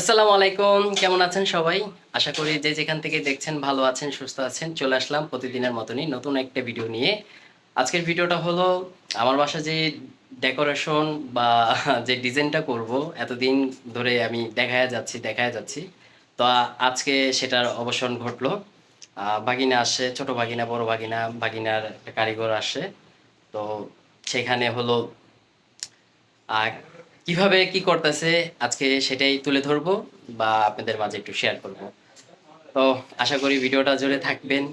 আসসালামু আলাইকুম, কেমন আছেন সবাই? আশা করি যে যেখান থেকে দেখছেন ভালো আছেন, সুস্থ আছেন, চলে আসলাম প্রতিদিনের মতনই নতুন একটা ভিডিও নিয়ে। আজকের ভিডিওটা হলো, আমার বাসা যে ডেকোরেশন বা যে ডিজাইনটা করব, এতদিন ধরে আমি দেখায় যাচ্ছি দেখায় যাচ্ছি। তো আজকে সেটার অবসান ঘটলো। ভাগিনা আসে, ছোট ভাগিনা, বড় ভাগিনা, ভাগিনার কারিগর আসে। তো সেখানে হলো কীভাবে কি করতেছে, আজকে সেটাই তুলে ধরবো বা আপনাদের মাঝে একটু শেয়ার করব। তো আশা করি ভিডিওটা জুড়ে থাকবেন,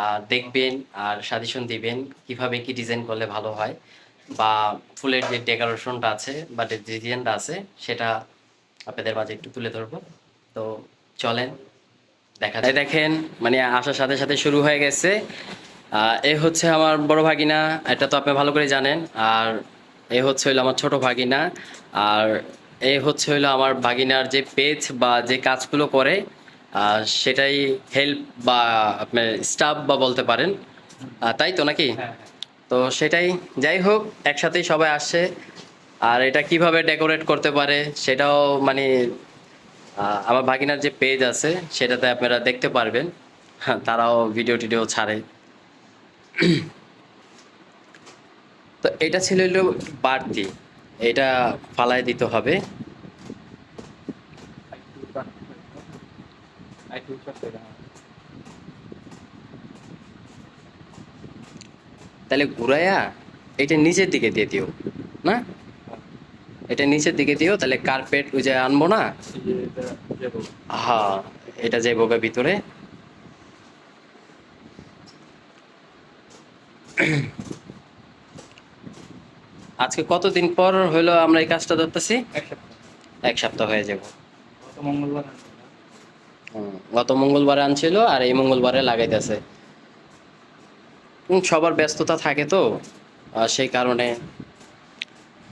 আর দেখবেন, আর সাজেশন দিবেন কীভাবে কি ডিজাইন করলে ভালো হয় বা ফুলের যে ডেকোরেশনটা আছে বা ডিজাইনটা আছে সেটা আপনাদের মাঝে একটু তুলে ধরবো। তো চলেন, দেখা যায় দেখেন মানে আসার সাথে সাথে শুরু হয়ে গেছে। এ হচ্ছে আমার বড় ভাগিনা, এটা তো আপনি ভালো করে জানেন। আর এ হচ্ছে হইল আমার ছোট ভাগিনা আর এ হচ্ছে হইল আমার ভাগিনার যে পেজ বা যে কাজগুলো করে সেটাই হেল্প বা আপনার স্টাফ বা বলতে পারেন। তাই তো নাকি? তো সেটাই যাই হোক একসাথেই সবাই আসছে আর এটা কীভাবে ডেকোরেট করতে পারে সেটাও মানে আমার ভাগিনার যে পেজ আছে সেটাতে আপনারা দেখতে পারবেন। হ্যাঁ তারাও ভিডিও টিডিও ছাড়ে। তো এটা ছিল হলো বাড়তি। এটা ফালাই দিতে হবে। তাহলে ঘুরাইয়া এটা নিচের দিকে দিয়ে দিও, না? এটা নিচের দিকে দিও, তাহলে কার্পেট ওই যে আনব না? হ্যাঁ এটা যাইব ভিতরে। আজকে কতদিন পর হইল আমরা এই কাজটা ধরতেছি? এক সপ্তাহ। হয়ে যাব। গত মঙ্গলবারে আনছিল। আর এই মঙ্গলবারে লাগাইতেছে। সবার ব্যস্ততা থাকে তো সেই কারণে।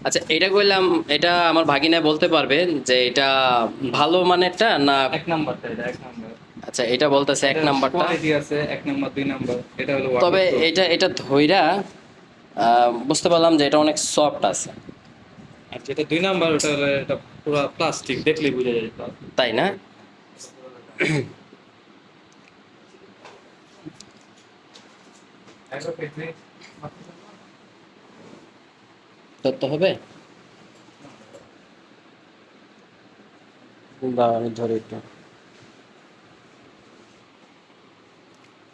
আচ্ছা এটা কইলাম এটা আমার ভাগিনা বলতে পারবে যে এটা ভালো মানেরটা না এক নাম্বারটা এটা এক নাম্বার। আচ্ছা এটা বলতেছে এক নাম্বারটা। আছে এক নাম্বার দুই নাম্বার এটা হলো তবে এটা এটা ধইরা বুঝতে পারলাম যে এটা অনেক সফট আছে। আর যেটা দুই নাম্বার ওটা হলো এটা পুরো প্লাস্টিক দেখলেই বোঝা যায় তাই না? ধরতে হবে? আমি ধরে একটু।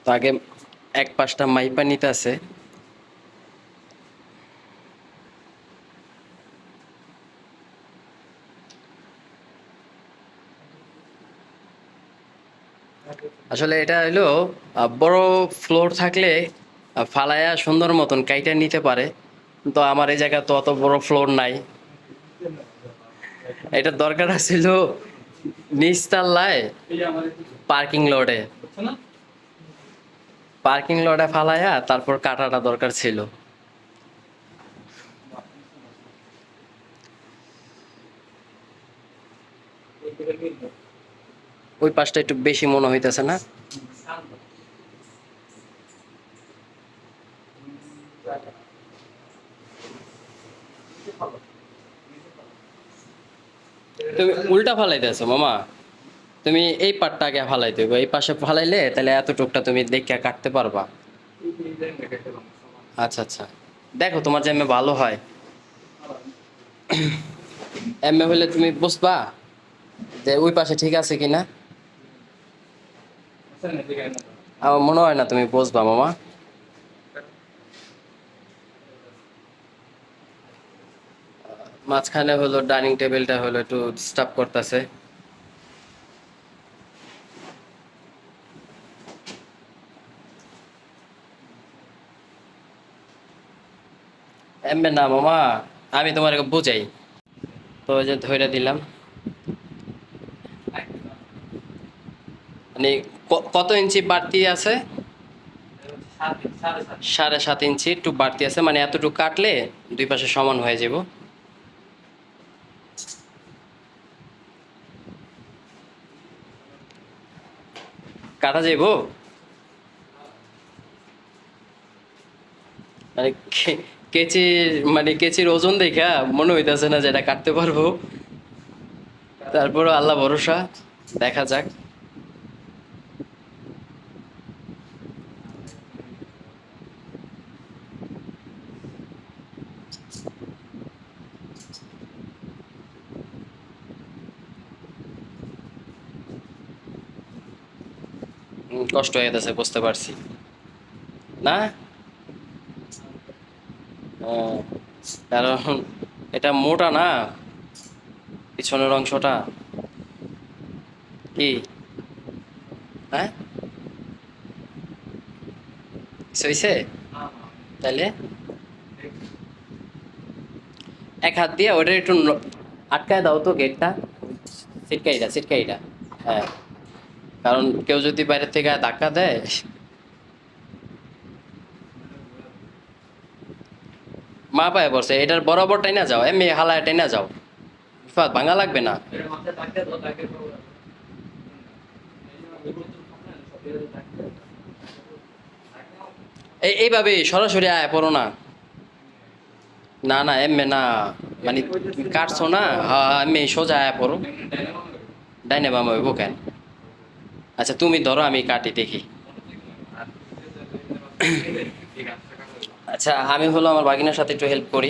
তো আগে এক পাশটা মাইপা নিতে আছে। আসলে এটা হলো বড় ফ্লোর থাকলে ফালায়া সুন্দর মতন কাইটা নিতে পারে। তো আমার এই জায়গা তো অত বড় ফ্লোর নাই। এটা দরকার ছিল নিচতলায় এই যে পার্কিং লটে পার্কিং লটে ফালায়া তারপর কাটাটা দরকার ছিল। ওই পাশটা একটু বেশি মনে হইতেছে না? তুমি উল্টা ফালাইতেছো, মামা। তুমি এই পাটটা আগে ফালাইতে হবে এই পাশে ফালাইলে তাহলে এতটুকটা তুমি দেখে কাটতে পারবা। আচ্ছা আচ্ছা। দেখো, তোমার যে এমএ ভালো হয়। এমএ হলে তুমি বুঝবা যে ওই পাশে ঠিক আছে কিনা? আমার মনে হয় না তুমি বুঝবা, মামা। মাঝখানে হলো ডাইনিং টেবিলটা হলো একটু ডিস্টার্ব করতেছে। এমবে না, মামা, আমি তোমার বুঝাই। তো যে ধরে দিলাম। মানে কত ইঞ্চি বাড়তি আছে? সাড়ে সাত ইঞ্চি, একটু বাড়তি আছে মানে এতটুকু কাটলে দুই পাশে সমান হয়ে যাব। কাটা যাইব? মানে কেচির মানে কেচির ওজন দেখা মনে হইতেছে না যেটা কাটতে পারব। তারপরও আল্লাহ ভরসা, দেখা যাক। কষ্ট হয়ে গেছে, বুঝতে পারছি। না? কারণ এটা মোটা না, পিছনের অংশটা। কি? হ্যাঁ? সইছে তাহলে এক হাত দিয়ে ওটা একটু আটকায় দাও তো গেটটা। সিটকাইটা সিটকাইটা হ্যাঁ। কারণ কেউ যদি বাইরে থেকে ধাক্কা দেয়, মা পায়ে পড়ছে, এটার বরাবর টাইনা যাও, এমনি হালায় টাইনা যাও। ফাত ভাঙা লাগবে না। এই, এইভাবে সরাসরি আয়, পড়ো না। না না, এমনি না মানে কাটছো না হ্যাঁ এমনি সোজা আয়, পড়ো। ডাইনে বামা হইব কেন? আচ্ছা তুমি ধরো আমি কাটি দেখি। আচ্ছা আমি হলো আমার বাগিনার সাথে একটু হেল্প করি।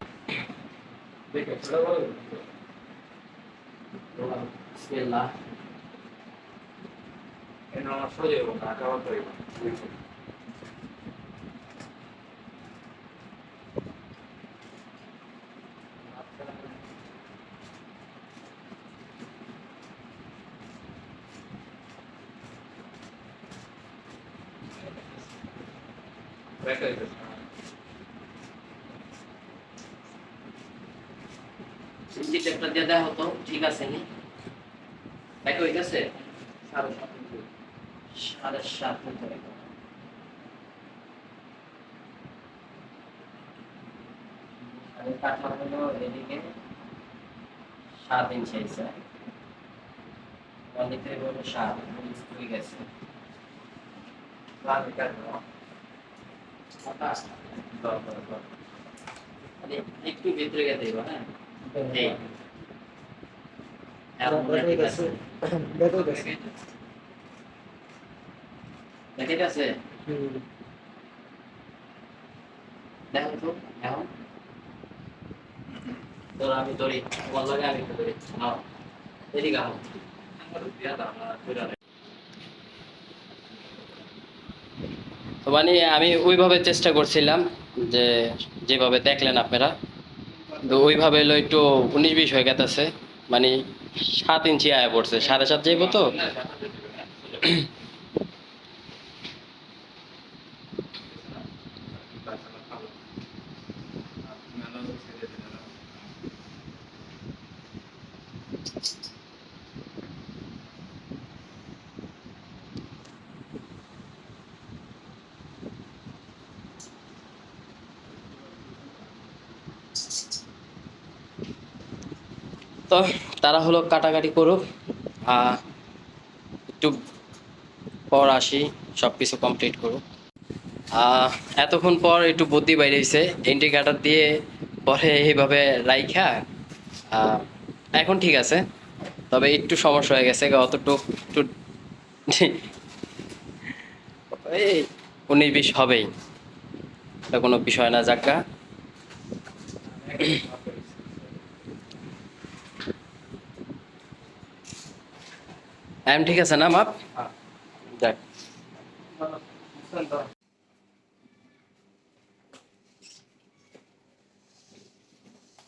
সিমটি টেপটা দিয়ে দেওয়া হতো ঠিক আছে নি দেখো ঠিক আছে সাড়ে সাত ইঞ্চি। সাড়ে সাত ইঞ্চি দেখো। সাড়ে কাঠা হলো এদিকে সাত ইঞ্চি আছে। অনেকে হলো সাত হয়ে গেছে। মানে একটু ভিতরে গেতে দিব হ্যাঁ। দেখে গেছে দেখো তো এখন তোর আমি ধরি তোমার লাগে আমি নাও, এদিকে আহ। মানে আমি ওইভাবে চেষ্টা করছিলাম যে যেভাবে দেখলেন আপনারা, তো ওইভাবে হলো একটু উনিশ বিশ হয়ে গেছে মানে সাত ইঞ্চি আয়া পড়ছে, সাড়ে সাত যাইব তো তো তারা হলো কাটাকাটি করুক একটু পর আসি সব কিছু কমপ্লিট করুক এতক্ষণ পর একটু বুদ্ধি বাইরেছে ইন্ডিকেটার দিয়ে পরে এইভাবে রাইখা এখন ঠিক আছে, তবে একটু সমস্যা হয়ে গেছে, অতটুক একটু এই উনিশ বিশ হবেই। এটা কোনো বিষয় না যাক্কা এম ঠিক আছে না, মাপ?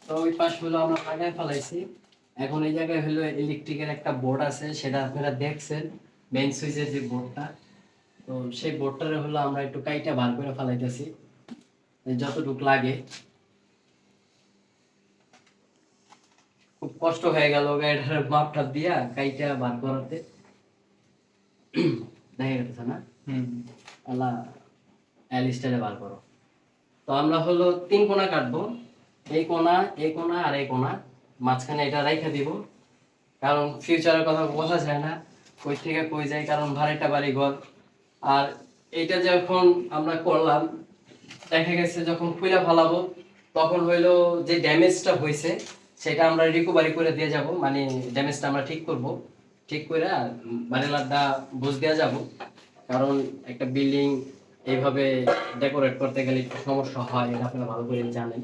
তো ওই পাশ হলো আমরা লাগাই ফেলাইছি। এখন এই জায়গায় হলো ইলেকট্রিকের একটা বোর্ড আছে, সেটা আপনারা দেখছেন মেইন সুইচের যে বোর্ডটা তো সেই বোর্ডটারে হলো আমরা একটু কাইটা বার করে ফেলাইতেছি, যতটুক লাগে। খুব কষ্ট হয়ে গেল গাড়িটার মাপটা দিয়া কাইটা বার করাতে। দেখা গেছে না? আল্লাহ অ্যালিস্টারে বার করো। তো আমরা হলো তিন কোণা কাটবো। এই কোণা এই কোণা আর এই কোণা মাঝখানে এটা রাইখা দিব। কারণ ফিউচারের কথা বোঝা যায় না। কই থেকে কই যায় কারণ ভাড়াটা বাড়ি ঘর। আর এইটা যখন আমরা করলাম দেখা গেছে যখন খুলে ফেলাবো তখন হইল যে ড্যামেজটা হয়েছে সেটা আমরা রিকভারি করে দিয়ে যাব মানে ড্যামেজটা আমরা ঠিক করব। ঠিক করে বারেলারটা বুঝ দেওয়া যাব। কারণ একটা বিল্ডিং এইভাবে ডেকোরেট করতে গেলে একটু সমস্যা হয়, এটা আপনারা ভালো করে জানেন।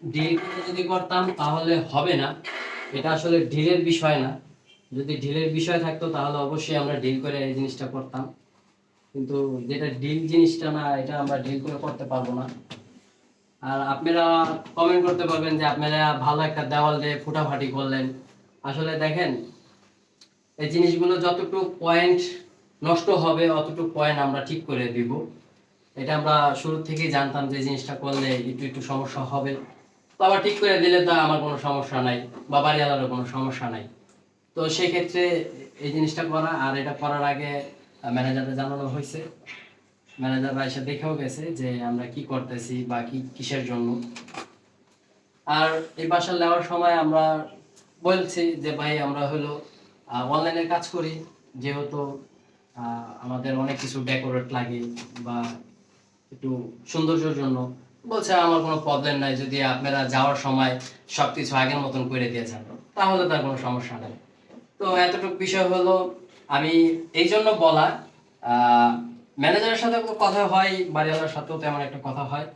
ডিল যদি করতাম তাহলে হবে না। এটা আসলে ঢিলের বিষয় না। যদি ঢিলের বিষয় থাকতো তাহলে অবশ্যই আমরা ডিল করে এই জিনিসটা করতাম। কিন্তু যেটা ডিল জিনিসটা না, এটা আমরা ডিল করে করতে পারব না। আর আপনারা কমেন্ট করতে পারবেন যে আপনারা ভালো একটা দেওয়াল দিয়ে ফুটাফাটি করলেন। আসলে দেখেন, এই জিনিসগুলো যতটুকু পয়েন্ট নষ্ট হবে, অতটুকু পয়েন্ট আমরা ঠিক করে দিব। এটা আমরা শুরু থেকেই জানতাম যে জিনিসটা করলে একটু একটু সমস্যা হবে। তো আবার ঠিক করে দিলে তো আমার কোনো সমস্যা নাই বা বাড়ি বাড়িওয়ালারও কোনো সমস্যা নাই। তো সেক্ষেত্রে এই জিনিসটা করা, আর এটা করার আগে ম্যানেজারকে জানানো হয়েছে। ম্যানেজাররা এসে দেখেও গেছে যে আমরা কি করতেছি বা কি কিসের জন্য। আর এই বাসা নেওয়ার সময় আমরা বলছি যে, ভাই, আমরা হলো অনলাইনে কাজ করি। যেহেতু আমাদের অনেক কিছু ডেকোরেট লাগে বা একটু সৌন্দর্যের জন্য। বলছে, আমার কোনো প্রবলেম নাই। যদি আপনারা যাওয়ার সময় সবকিছু আগের মতন করে দিয়ে যান, তাহলে তার কোনো সমস্যা নেই। তো এতটুকু বিষয় হলো, আমি এই জন্য বলা ম্যানেজারের সাথে কথা হয়, বাড়িওয়ালার সাথেও তেমন একটা কথা হয়।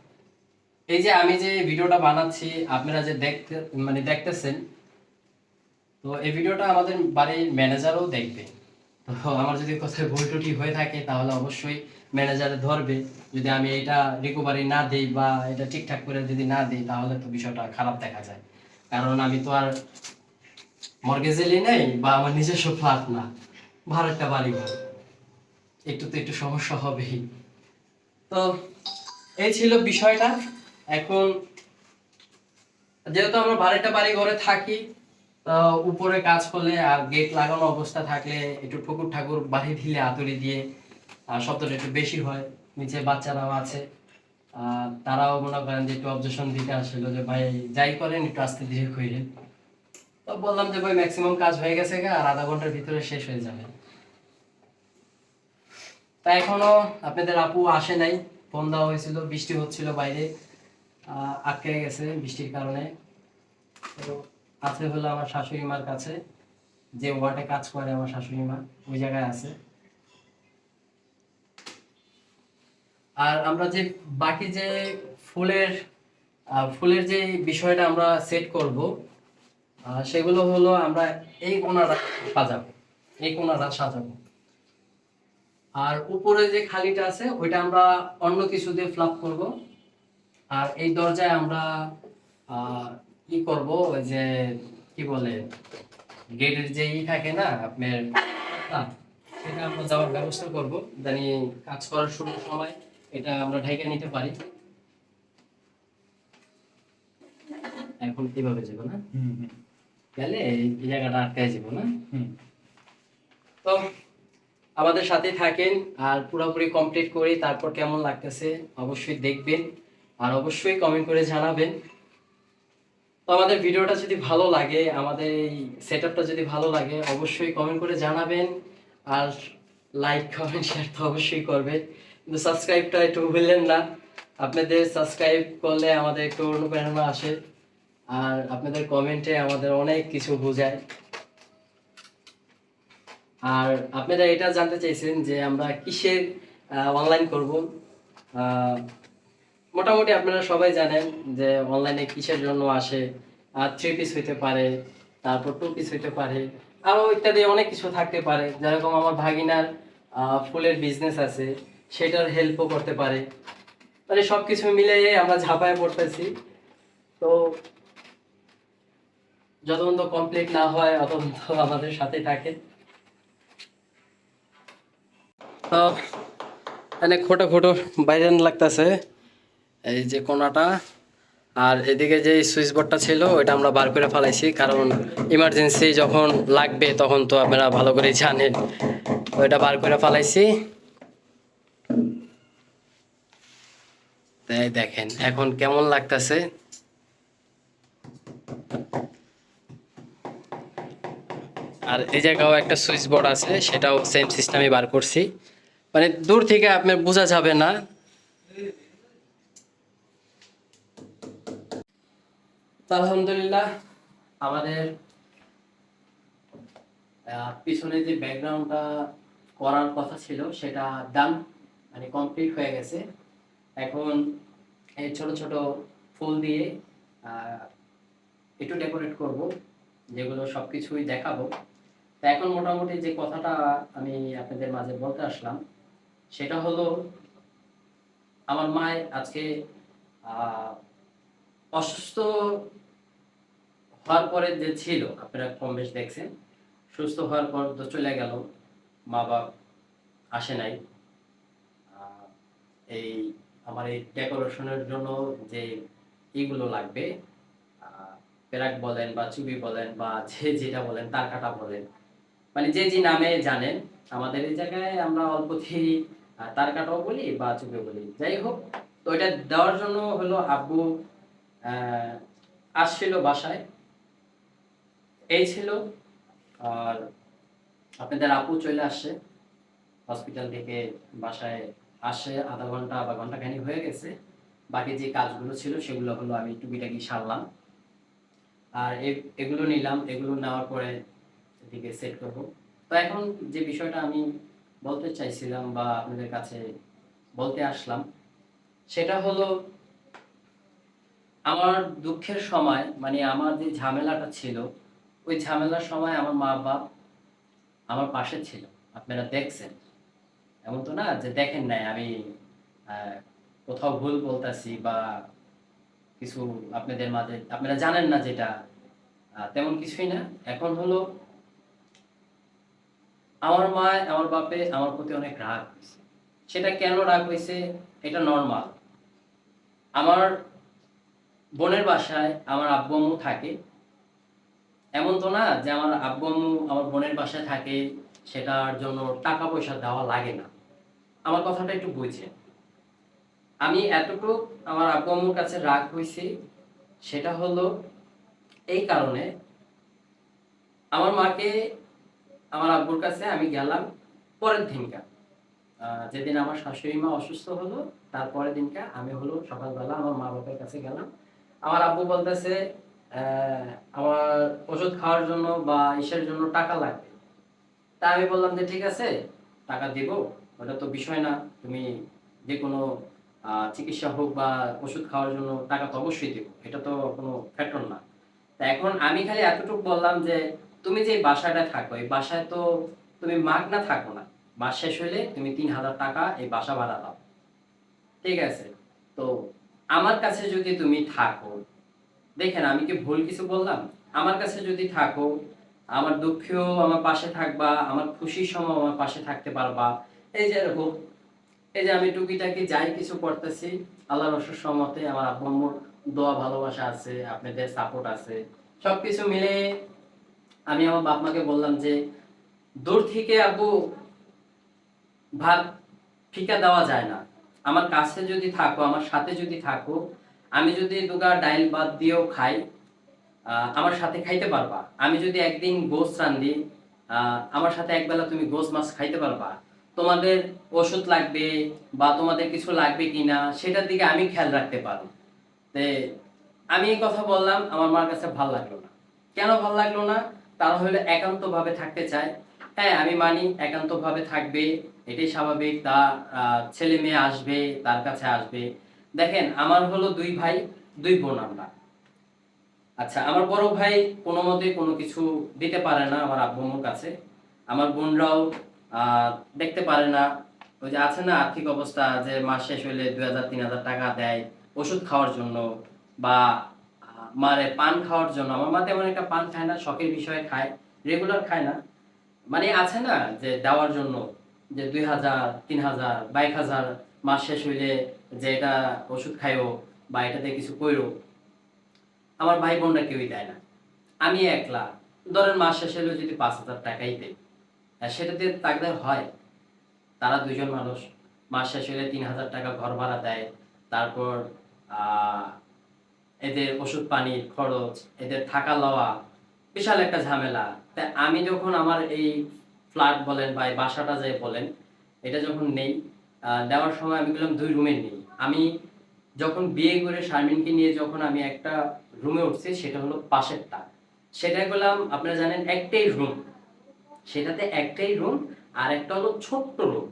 এই যে আমি যে ভিডিওটা বানাচ্ছি, আপনারা যে দেখতে মানে দেখতেছেন, তো এই ভিডিওটা আমাদের বাড়ির ম্যানেজারও দেখবে। তো আমার যদি কোথায় ভুল ত্রুটি হয়ে থাকে, তাহলে অবশ্যই ম্যানেজার ধরবে। যদি আমি এটা রিকভারি না দিই বা এটা ঠিকঠাক করে যদি না দিই, তাহলে তো বিষয়টা খারাপ দেখা যায়। কারণ আমি তো আর মর্গেজেলি নেই বা আমার নিজস্ব ফ্ল্যাট না। ভাড়াটা বাড়ি ঘর একটু তো একটু সমস্যা হবেই। তো এই ছিল বিষয়টা। এখন যেহেতু আমরা বাড়িটা বাড়ি ঘরে থাকি উপরে কাজ করলে আর গেট লাগানো অবস্থা থাকলে একটু ঠাকুর ঠাকুর বাড়ি দিলে আতরি দিয়ে, আর শব্দটা একটু বেশি হয়, নিচে বাচ্চারাও আছে। তারাও মনে করেন যে একটু অবজেশন দিতে আসলো যে ভাই যাই করেন, একটু আস্তে ধীরে কইরেন তো বললাম যে ভাই ম্যাক্সিমাম কাজ হয়ে গেছে আর আধা ঘণ্টার ভিতরে শেষ হয়ে যাবে। তা এখনও আপনাদের আপু আসে নাই। ফোন দেওয়া হয়েছিল, বৃষ্টি হচ্ছিল বাইরে আটকে গেছে বৃষ্টির কারণে। তো আছে হলো আমার শাশুড়ি মার কাছে, যে ওয়ার্ডে কাজ করে আমার শাশুড়ি মা, ওই জায়গায় আছে। আর আমরা যে বাকি যে ফুলের ফুলের যে বিষয়টা আমরা সেট করব সেগুলো হলো আমরা এই কোনাটা সাজাবো, এই কোনাটা সাজাবো। আর উপরে যে খালিটা আছে ওইটা আমরা অন্য কিছু দিয়ে ফ্লাপ করব। আর এই দরজায় আমরা কি করব ওই যে কি বলে গেটের যে ই থাকে না আপনার সেটা আমরা যাওয়ার ব্যবস্থা করব। জানি কাজ করার শুরুর সময় এটা আমরা ঢেকে নিতে পারি। এখন কীভাবে যাব না? গেলে এই জায়গাটা আটকায় যাব না? হুম। তো আমাদের সাথে থাকেন আর পুরোপুরি কমপ্লিট করি তারপর কেমন লাগতেছে অবশ্যই দেখবেন আর অবশ্যই কমেন্ট করে জানাবেন। তো আমাদের ভিডিওটা যদি ভালো লাগে, আমাদের এই সেট যদি ভালো লাগে, অবশ্যই কমেন্ট করে জানাবেন আর লাইক কমেন্ট শেয়ার তো অবশ্যই করবেন। কিন্তু সাবস্ক্রাইবটা একটু ভুললেন না। আপনাদের সাবস্ক্রাইব করলে আমাদের একটু অনুপ্রেরণা আসে আর আপনাদের কমেন্টে আমাদের অনেক কিছু বোঝায়। আর আপনারা এটা জানতে চাইছেন যে আমরা কিসের অনলাইন করব? মোটামুটি আপনারা সবাই জানেন যে অনলাইনে কিসের জন্য আসে, আর থ্রি পিস হইতে পারে, তারপর টু পিস হইতে পারে আরও ইত্যাদি অনেক কিছু থাকতে পারে। যেরকম আমার ভাগিনার ফুলের বিজনেস আছে, সেটার হেল্পও করতে পারে। মানে সব কিছু মিলে আমরা ঝাঁপায় পড়তেছি। তো যতক্ষণ কমপ্লিট না হয়, ততক্ষণ তো আমাদের সাথে থাকে। এখানে খোটো খোটো বাইরে লাগতেছে। এই যে কোনাটা, আর এদিকে যে সুইচ বোর্ডটা ছিল, ওইটা আমরা বার করে ফেলাইছি, কারণ ইমার্জেন্সি যখন লাগবে তখন তো আপনারা ভালো করে জানেন। ওইটা বার করে ফেলাইছি। তাই দেখেন, এখন কেমন লাগতেছে? আর এই জায়গাও একটা সুইচ বোর্ড আছে, সেটাও সেম সিস্টেমে বার করছি। মানে দূর থেকে আপনার বোঝা যাবে না। আলহামদুলিল্লাহ, আমাদের পিছনে যে ব্যাকগ্রাউন্ডটা করার কথা ছিল, সেটা ডান মানে কমপ্লিট হয়ে গেছে। এখন এই ছোট ছোট ফুল দিয়ে একটু ডেকোরেট করব, যেগুলো সব কিছুই দেখাবো। তা এখন মোটামুটি যে কথাটা আমি আপনাদের মাঝে বলতে আসলাম সেটা হলো আমার মায় আজকে অসুস্থ হওয়ার পরে যে ছিল, আপনারা কম বেশ দেখছেন, সুস্থ হওয়ার পর তো চলে গেল, মা বাপ আসে নাই। এই আমার এই ডেকোরেশনের জন্য যে ইগুলো লাগবে পেরাক বলেন বা চুবি বলেন বা যে যেটা বলেন, তার কাটা বলেন। মানে যে যে নামে জানেন, আমাদের এই জায়গায় আমরা অল্পতেই তার কাটাও বলি বা চুবি বলি। যাই হোক, তো এটা দেওয়ার জন্য হলো আব্বু আসছিল বাসায়। এই ছিল, আর আপনাদের আপু চলে আসছে। হসপিটাল থেকে বাসায় আসে, আধা ঘণ্টা বা ঘণ্টা খানি হয়ে গেছে। বাকি যে কাজগুলো ছিল সেগুলো হলো আমি টুকিটাকি সারলাম। আর এগুলো নিলাম, এগুলো নেওয়ার পরে এদিকে সেট করব। তো এখন যে বিষয়টা আমি বলতে চাইছিলাম বা আপনাদের কাছে বলতে আসলাম। সেটা হলো, আমার দুঃখের সময় মানে আমার যে ঝামেলাটা ছিল, ওই ঝামেলার সময় আমার মা বাপ আমার পাশে ছিল। আপনারা দেখছেন। এমন তো না যে দেখেন নাই, আমি কোথাও ভুল বলতাছি বা কিছু আপনাদের মাঝে, আপনারা জানেন না যেটা তেমন কিছুই না। এখন হলো আমার মা আমার বাপে আমার প্রতি অনেক রাগ হয়েছে সেটা কেন রাগ হয়েছে? এটা নর্মাল আমার বোনের বাসায় আমার আব্বু থাকে। এমন তো না যে আমার আব্বু আমার বোনের বাসায় থাকে, সেটার জন্য টাকা পয়সা দেওয়া লাগে না। আমার কথাটা একটু বুঝছেন আমি এতটুকু আমার আব্বু কাছে রাগ হয়েছি, সেটা হলো এই কারণে আমার মাকে আমার আব্বুর কাছে আমি গেলাম পরের দিনকা। যেদিন আমার শাশুড়ি মা অসুস্থ হলো তারপরের দিনকা আমি হলো সকালবেলা আমার মা বাবার কাছে গেলাম। আমার আব্বু বলতেছে আমার ওষুধ খাওয়ার জন্য বা ইসের জন্য টাকা লাগবে। তা আমি বললাম যে, ঠিক আছে, টাকা দিব। ওটা তো বিষয় না। তুমি যে কোনো চিকিৎসা হোক বা ওষুধ খাওয়ার জন্য টাকা তো অবশ্যই দেবো। এটা তো কোনো ফ্যাক্টর না। তা এখন আমি খালি এতটুকু বললাম যে তুমি যে বাসাটা থাকো, এই বাসায় তো তুমি মাগ না থাকো না। মাস শেষ হলে তুমি তিন হাজার টাকা এই বাসা ভাড়া দাও। ঠিক আছে? তো আমার কাছে যদি তুমি থাকো, দেখেন আমি কি ভুল কিছু বললাম? আমার কাছে যদি থাকো, আমার দুঃখেও আমার পাশে থাকবা, আমার খুশির সময় আমার পাশে থাকতে পারবা। এই যে এরকম, এই যে আমি টুকিটাকি যাই কিছু করতেছি আল্লাহ রসুর সম্মতে আমার আব্বু দোয়া, ভালোবাসা আছে, আপনাদের সাপোর্ট আছে। সবকিছু মিলে আমি আমার বাপ মাকে বললাম যে, দূর থেকে আব্বু, ভাত ঠিকা দেওয়া যায় না। আমার কাছে যদি থাকো, আমার সাথে যদি থাকো, আমি যদি দুগা ডাইল বাদ দিয়েও খাই আমার সাথে খাইতে পারবা। আমি যদি একদিন গোস রান্ধি আমার সাথে একবেলা তুমি গোস মাছ খাইতে পারবা। তোমাদের ওষুধ লাগবে বা তোমাদের কিছু লাগবে কিনা, সেটার দিকে আমি খেয়াল রাখতে পারব তে আমি এই কথা বললাম, আমার মার কাছে ভালো লাগল না। কেন ভালো লাগল না? তারা হলে একান্ত ভাবে থাকতে চায়। হ্যাঁ আমি মানি একান্ত ভাবে থাকবে, এটাই স্বাভাবিক। তা ছেলে মেয়ে আসবে, তার কাছে আসবে। দেখেন, আমার হলো দুই ভাই, দুই বোন আমরা। আচ্ছা আমার বড় ভাই কোনো মতে কোনো কিছু দিতে পারে না আমার আব্বু আম্মুর কাছে। আমার বোনরাও দেখতে পারে না। ওই যে আছে না আর্থিক অবস্থা যে মাস শেষ হইলে দুই হাজার, তিন হাজার টাকা দেয় ওষুধ খাওয়ার জন্য বা মারে, পান খাওয়ার জন্য। আমার মা তেমন একটা পান খায় না, শখের বিষয়ে খায় রেগুলার খায় না। মানে আছে না যে দেওয়ার জন্য, যে দুই হাজার, তিন হাজার বাইক হাজার মাস শেষ হইলে যে এটা ওষুধ খাইও বা এটাতে কিছু কইরো। আমার ভাই বোনরা কেউই দেয় না। আমি একলা। ধরেন মাস শেষ হলে যদি পাঁচ হাজার টাকাই দেয় সেটাতে তাদের হয়। তারা দুজন মানুষ। মাস শেষ হলে তিন হাজার টাকা ঘর ভাড়া দেয়। তারপর এদের ওষুধ পানির খরচ, এদের থাকা লওয়া, বিশাল একটা ঝামেলা। তাই আমি যখন আমার এই ফ্ল্যাট বলেন বা এই বাসাটা যে বলেন, এটা যখন নেই দেওয়ার সময় আমি গেলাম দুই রুমে নেই। আমি যখন বিয়ে করে শারমিনকে নিয়ে যখন আমি একটা রুমে উঠছি, সেটা হলো পাশেরটা। সেটা করলাম আপনারা জানেন একটাই রুম সেটাতে একটাই রুম আর একটা হলো ছোট্ট রুম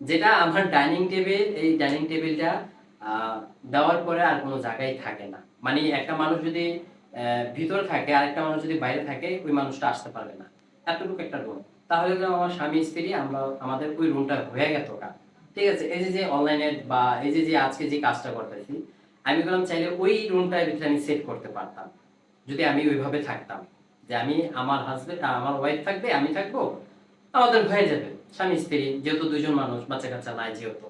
যেটা আমার ডাইনিং টেবিল এই ডাইনিং টেবিলটা দেওয়ার পরে আর কোনো জায়গায় থাকে না। মানে একটা মানুষ যদি ভিতরে থাকে আর একটা মানুষ যদি বাইরে থাকে, ওই মানুষটা আসতে পারবে না। এতটুকু একটা রুম। তাহলে আমার স্বামী, স্ত্রী, আমরা, আমাদের ওই রুমটা হয়ে গেত কা ঠিক আছে, এই যে যে অনলাইনে বা এই যে যে আজকে যে কাজটা করতেছি, আমি বললাম চাইলে ওই রুমটার ভিতরে আমি সেট করতে পারতাম। যদি আমি ওইভাবে থাকতাম, যে আমি আমার হাজবেন্ড আমার ওয়াইফ থাকবে, আমি থাকব, আমাদের হয়ে যাবে। স্বামী, স্ত্রী, যেহেতু দুজন মানুষ বাচ্চা কাচ্চা নাই যেহেতু।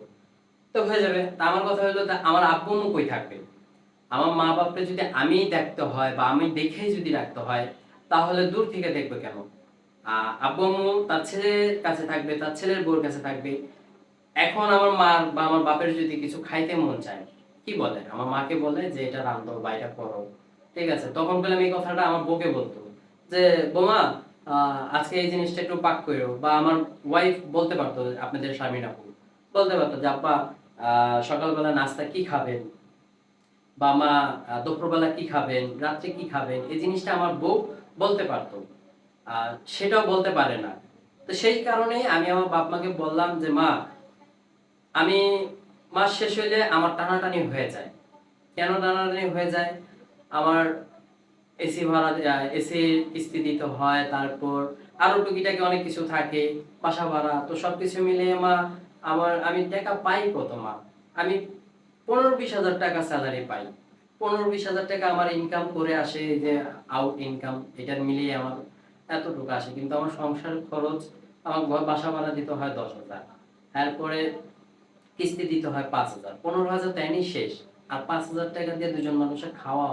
তো হয়ে যাবে। তা আমার কথা হলো আমার আব্বু কই থাকবে? আমার মা বাপকে যদি আমি দেখতে হয় বা আমি দেখেই যদি রাখতে হয়, তাহলে দূর থেকে দেখবে কেন? আব্বু আম্মু তার ছেলের কাছে থাকবে, তার ছেলের বউর কাছে থাকবে। এখন আমার মার বা আমার বাপের যদি কিছু খাইতে মন চায়, কি বলে? আমার মাকে বলে যে, এটা রান্ধো বা এটা করো। ঠিক আছে? তখন পেলাম এই কথাটা আমার বউকে বলতো যে, বোমা আজকে এই জিনিসটা একটু পাক করো বা আমার ওয়াইফ বলতে পারতো আপনাদের স্বামী আপু। বলতে পারতো যে, আব্বা সকালবেলা নাস্তা কি খাবেন? বা মা দুপুরবেলা কি খাবেন? রাত্রে কি খাবেন? এই জিনিসটা আমার বউ বলতে পারতো। আর সেটাও বলতে পারে না। তো সেই কারণেই আমি আমার বাপ মাকে বললাম যে, মা, আমি মাস শেষ হইলে আমার টানাটানি হয়ে যায়। কেন টানাটানি হয়ে যায়? আমার এসি ভাড়া এসি কিস্তি দিতে হয়, তারপর আরও টুকিটাকে অনেক কিছু থাকে, বাসা ভাড়া, তো সবকিছু মিলিয়ে মা আমার, আমি টাকা পাই কত, মা? আমি পনেরো বিশ হাজার টাকা স্যালারি পাই। পনেরো বিশ হাজার টাকা আমার ইনকাম করে আসে যে আউট ইনকাম এটা মিলিয়ে আমার এতটুকু আসে। কিন্তু আমার সংসার খরচ, আমার ঘর বাসা ভাড়া দিতে হয় দশ হাজার, তারপরে কিস্তি দিতে হয় পাঁচ হাজার। পনেরো হাজার দেয়নি, শেষ। আর পাঁচ হাজার টাকা দিয়ে দুজন মানুষের খাওয়া,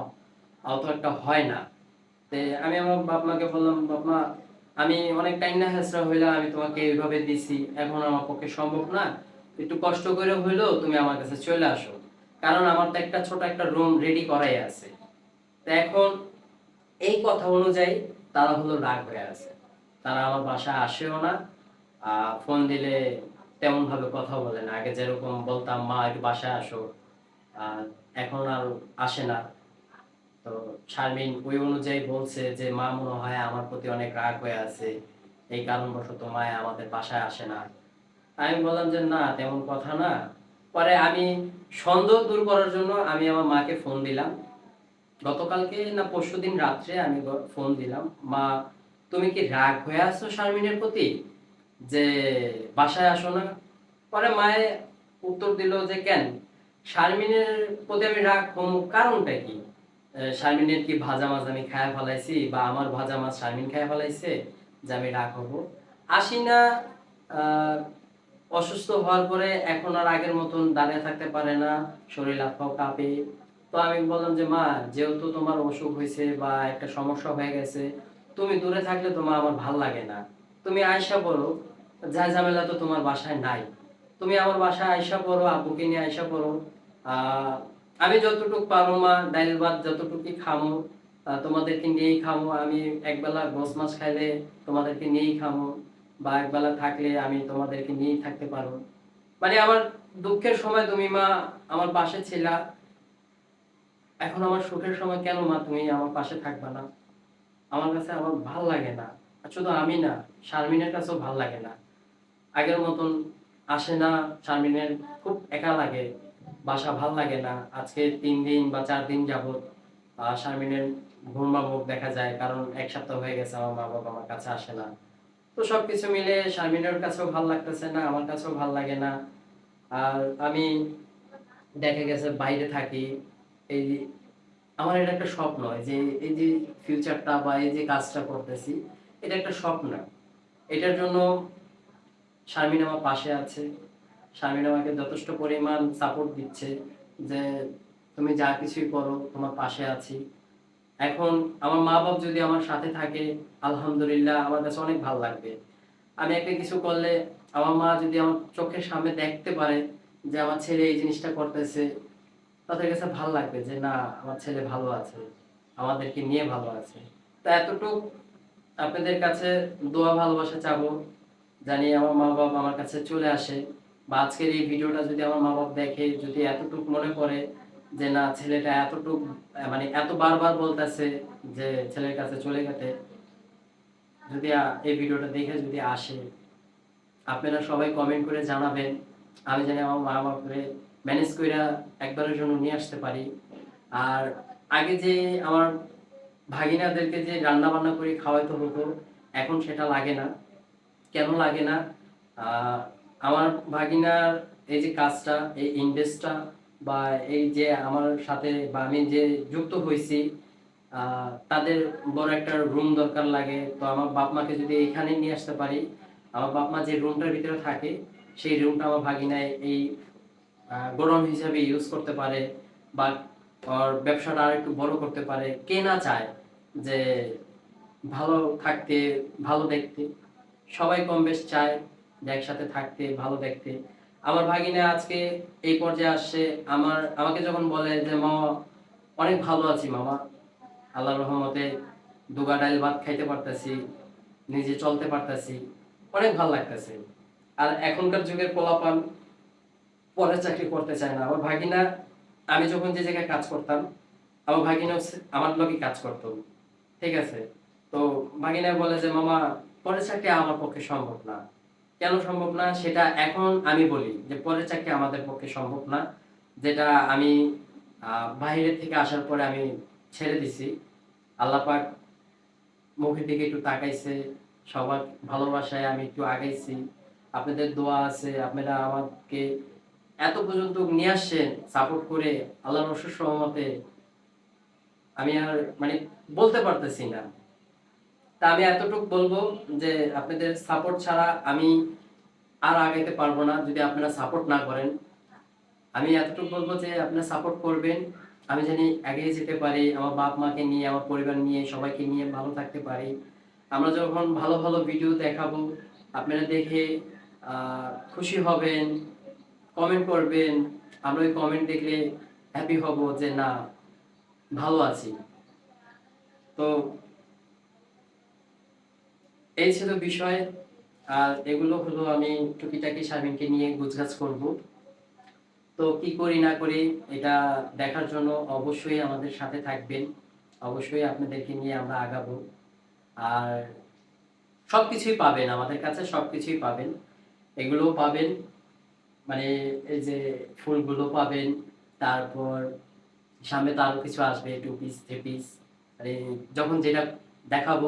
অত একটা হয় না। আমি আমার বাপ মাকে বললাম, বাপ মা আমি অনেক টাইম না হেসরা হইলাম আমি তোমাকে এইভাবে দিছি, এখন আমার পক্ষে সম্ভব না। একটু কষ্ট করে হইলেও তুমি আমার কাছে চলে আসো। কারণ আমার তো একটা ছোট একটা রুম রেডি করাই আছে। তো এখন এই কথা অনুযায়ী তারা হলো রাগ হয়ে আছে। তারা আমার বাসায় আসেও না। ফোন দিলে তেমন ভাবে কথা বলে না। আগে যেরকম বলতাম, মা, একটু বাসায় আসো। এখন আর আসে না। তো শারমিন ওই অনুযায়ী বলছে যে, মা মনে হয় আমার প্রতি অনেক রাগ হয়ে আছে। এই কারণবশত মা আমাদের বাসায় আসে না। আমি বললাম যে, না, তেমন কথা না। পরে আমি সন্দেহ দূর করার জন্য আমি আমার মাকে ফোন দিলাম। গতকালকে না পরশুদিন রাত্রে আমি ফোন দিলাম, মা, তুমি কি রাগ হয়ে আছো শারমিনের প্রতি? যে, বাসায় আসো না? পরে মায়ে উত্তর দিল যে, কেন? শারমিনের প্রতি আমি রাগ হম কারণটা কি? শারমিনের কি ভাজা মাছ আমি খায় ফেলাইছি বা আমার ভাজা মাছ শারমিন খায় ফেলাইছে? যে আমি রাগ হব আসি না অসুস্থ হওয়ার পরে এখন আর আগের মতন দাঁড়িয়ে থাকতে পারে না, শরীর পাও কাঁপে। তো আমি বললাম যে, মা, যেহেতু তোমার অসুখ হয়েছে বা একটা সমস্যা হয়ে গেছে, তুমি দূরে থাকলে তোমার আমার ভালো লাগে না। তুমি আয়সা পড়ো। যা ঝামেলা তো তোমার বাসায় নাই। তুমি আমার বাসায় আয়সা পড়ো, আব্বুকে নিয়ে আয়সা পড়ো। আমি যতটুকু পারো মা, ডাইল ভাত যতটুকু খামো তোমাদেরকে নিয়েই খামো। আমি একবেলা গোস মাছ খাইলে তোমাদেরকে নিয়েই খামো বা একবেলা থাকলে আমি তোমাদেরকে নিয়েই থাকতে পারো। মানে আমার দুঃখের সময় তুমি মা, আমার পাশে ছিলা। এখন আমার সুখের সময় কেন মা তুমি আমার পাশে থাকবা না? আমার কাছে আমার ভালো লাগে না। শুধু আমি না, শারমিনের কাছেও ভালো লাগে না। আগের মতন আসে না, শারমিনের খুব একা লাগে। বাসা ভালো লাগে না। আজকে তিন দিন বা চার দিন যাবৎ শারমিনের ঘুমা মুখ দেখা যায় কারণ এক সপ্তাহ হয়ে গেছে আমার মা বাবা আমার কাছে আসে না। তো সবকিছু মিলে শারমিনের কাছেও ভালো লাগতেছে না, আমার কাছেও ভালো লাগে না। আর আমি দেখা গেছে বাইরে থাকি, এই আমার এটা একটা স্বপ্ন যে, এই যে ফিউচারটা বা এই যে কাজটা করতেছি, এটা একটা স্বপ্ন। এটার জন্য শারমিন আমার পাশে আছে। শারমিন আমাকে যথেষ্ট পরিমাণ সাপোর্ট দিচ্ছে যে তুমি যা কিছুই করো, তোমার পাশে আছি। এখন আমার মা বাপ যদি আমার সাথে থাকে, আলহামদুলিল্লাহ আমার কাছে অনেক ভালো লাগবে। আমি একটা কিছু করলে আমার মা যদি আমার চোখের সামনে দেখতে পারে যে আমার ছেলে এই জিনিসটা করতেছে, তাদের কাছে ভালো লাগবে যে, না, আমার ছেলে ভালো আছে, আমাদেরকে নিয়ে ভালো আছে। তা এতটুক আপনাদের কাছে দোয়া ভালোবাসা চাবো জানি আমার মা বাবা আমার কাছে চলে আসে। বা আজকের এই ভিডিওটা যদি আমার মা বাবা দেখে, যদি এতটুকু মনে করে যে না, ছেলেটা এতটুক মানে এত বারবার বলতেছে যে ছেলের কাছে চলে গেতে যদি এই ভিডিওটা দেখে যদি আসে, আপনারা সবাই কমেন্ট করে জানাবেন। আমি জানি আমার মা বাপরে ম্যানেজ করে একবারের জন্য নিয়ে আসতে পারি। আর আগে যে আমার ভাগিনাদেরকে যে রান্না বান্না করে খাওয়াইতে হতো, এখন সেটা লাগে না। কেন লাগে না? আমার ভাগিনার এই যে কাজটা, এই ইনভেস্টটা বা এই যে আমার সাথে বা আমি যে যুক্ত হয়েছি তাদের বড় একটা রুম দরকার লাগে। তো আমার বাপ মাকে যদি এখানে নিয়ে আসতে পারি, আমার বাপ মা যে রুমটার ভিতরে থাকে, সেই রুমটা আমার ভাগিনায় এই গোডাউন হিসাবে ইউজ করতে পারে বা ওর ব্যবসাটা আর একটু বড় করতে পারে। কে না চায় যে ভালো থাকতে, ভালো দেখতে। সবাই কম বেশ চায়। যে একসাথে থাকতে, ভালো দেখতে। আমার ভাগিনা আজকে এই পর্যায়ে আসছে। আমার, আমাকে যখন বলে যে মামা অনেক ভালো আছি মামা। আল্লাহর রহমতে দুগা ডাইল ভাত খাইতে পারতাছি, নিজে চলতে পারতাছি। অনেক ভালো লাগতেছে। আর এখনকার যুগের পোলাপান পরে চাকরি করতে চায় না। আমার ভাগিনা, আমি যখন যে জায়গায় কাজ করতাম, আমার ভাগিনা আমার লোকই কাজ করতো। ঠিক আছে? তো ভাগিনা বলে যে, মামা, পরের চাকরি আমার পক্ষে সম্ভব না। কেন সম্ভব না সেটা এখন আমি বলি যে পরের চাকরি আমাদের পক্ষে সম্ভব না। যেটা আমি বাইরে থেকে আসার পরে আমি ছেড়ে দিছি। আল্লাহ পাক মুখের দিকে একটু তাকাইছে, সবার ভালোবাসায় আমি একটু আগাইছি। আপনাদের দোয়া আছে, আপনারা আমাকে এত পর্যন্ত নিয়ে আসছেন সাপোর্ট করে আল্লাহর অশেষ সহমতে আমি আর মানে বলতে পারতেছি না। তা আমি এতটুকু বলব যে আপনাদের সাপোর্ট ছাড়া আমি আর আগাইতে পারব না যদি আপনারা সাপোর্ট না করেন। আমি এতটুকু বলব যে আপনারা সাপোর্ট করবেন। আমি জানি এগিয়ে যেতে পারি, আমার বাপ মাকে নিয়ে, আমার পরিবার নিয়ে, সবাইকে নিয়ে ভালো থাকতে পারি। আমরা যখন ভালো ভালো ভিডিও দেখাবো, আপনারা দেখে খুশি হবেন কমেন্ট করবেন। আমরা ওই কমেন্ট দেখলে হ্যাপি হব যে না, ভালো আছি। তো এই ছিল বিষয়। আর এগুলো হলো আমি টুকিটাকি শারমিনকে নিয়ে গুজগাছ করব। তো কি করি না করি, এটা দেখার জন্য অবশ্যই আমাদের সাথে থাকবেন। অবশ্যই আপনাদেরকে নিয়ে আমরা আগাবো। আর সব কিছুই পাবেন, আমাদের কাছে সব কিছুই পাবেন। এগুলোও পাবেন মানে এই যে ফুলগুলো পাবেন, তারপর সামনে তো আরও কিছু আসবে টু পিস থ্রি পিস মানে যখন যেটা দেখাবো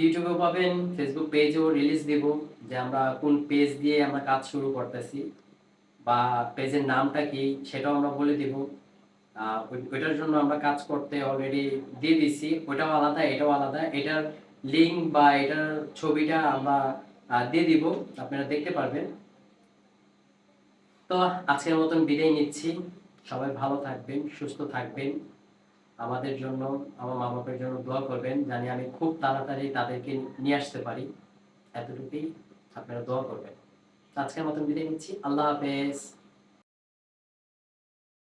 ইউটিউবেও পাবেন ফেসবুক পেজেও রিলিজ দেব, যে আমরা কোন পেজ দিয়ে আমরা কাজ শুরু করতেছি বা পেজের নামটা কি, সেটাও আমরা বলে দিব। ওইটার জন্য আমরা কাজ করতে অলরেডি দিয়ে দিছি, ওইটাও আলাদা, এটাও আলাদা, এটার লিঙ্ক বা এটার ছবিটা আমরা দিয়ে দিব, আপনারা দেখতে পারবেন। তো আজকের মতন বিদায় নিচ্ছি, সবাই ভালো থাকবেন, সুস্থ থাকবেন। আমাদের জন্য, আমার মা বাবার জন্য দোয়া করবেন জানি আমি খুব তাড়াতাড়ি তাদেরকে নিয়ে আসতে পারি। এতটুকুই আপনারা দোয়া করবেন। আজকের মতন বিদায় নিচ্ছি। আল্লাহ হাফেজ।